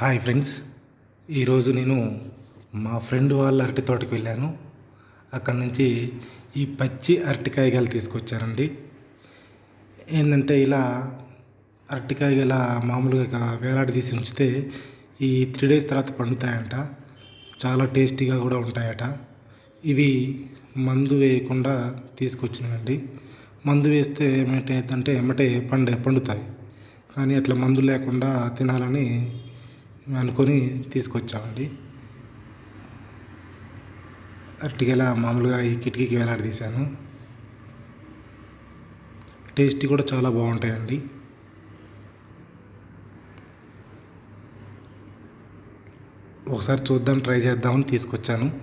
Hi friends. ఈరోజు నేను మా ఫ్రెండ్ వాళ్ళ అరటి తోటకి వెళ్ళాను. అక్కడి నుంచి ఈ పచ్చి అరటికాయగాలు తీసుకొచ్చానండి ఏంటంటే ఇలా అరటికాయ మామూలుగా వేలాడదీసి ఉంచితే ఈ త్రీ డేస్ తర్వాత పండుతాయంట. చాలా టేస్టీగా కూడా ఉంటాయట. ఇవి మందు వేయకుండా తీసుకొచ్చినవండి. మందు వేస్తే ఏమిటంటే ఎమ్మటే పండే పండుతాయి. కానీ అట్లా మందు లేకుండా తినాలని అనుకొని తీసుకొచ్చామండి. అరటిగెల మామూలుగా ఈ కిటికీకి వేలాడదీశాను టేస్ట్ కూడా చాలా బాగుంటాయండి. ఒకసారి చూద్దాం ట్రై చేద్దామని తీసుకొచ్చాను.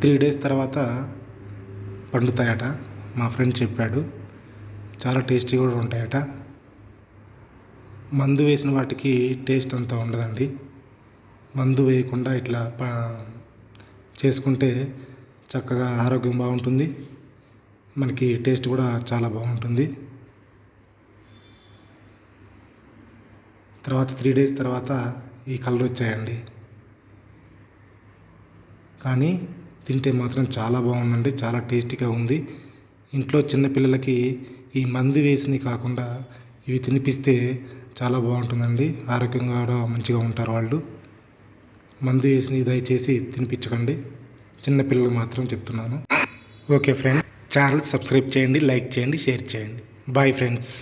త్రీ డేస్ తర్వాత పండుతాయట మా ఫ్రెండ్ చెప్పాడు. చాలా టేస్టీ కూడా ఉంటాయట. మందు వేసిన వాటికి టేస్ట్ అంతా ఉండదండి. మందు వేయకుండా ఇట్లా ప చేసుకుంటే చక్కగా ఆరోగ్యం బాగుంటుంది. మనకి టేస్ట్ కూడా చాలా బాగుంటుంది. తర్వాత త్రీ డేస్ తర్వాత ఈ కలర్ వచ్చాయండి. కానీ తింటే మాత్రం చాలా బాగుందండి చాలా టేస్టీగా ఉంది. ఇంట్లో చిన్నపిల్లలకి ఈ మందు వేసినవి కాకుండా ఇవి తినిపిస్తే చాలా బాగుంటుందండి. ఆరోగ్యంగా కూడా మంచిగా ఉంటారు వాళ్ళు. మందు వేసినవి దయచేసి తినిపించకండి. చిన్నపిల్లలకు మాత్రం చెప్తున్నాను. ఓకే ఫ్రెండ్స్ ఛానల్ సబ్స్క్రైబ్ చేయండి లైక్ చేయండి షేర్ చేయండి. Bye friends.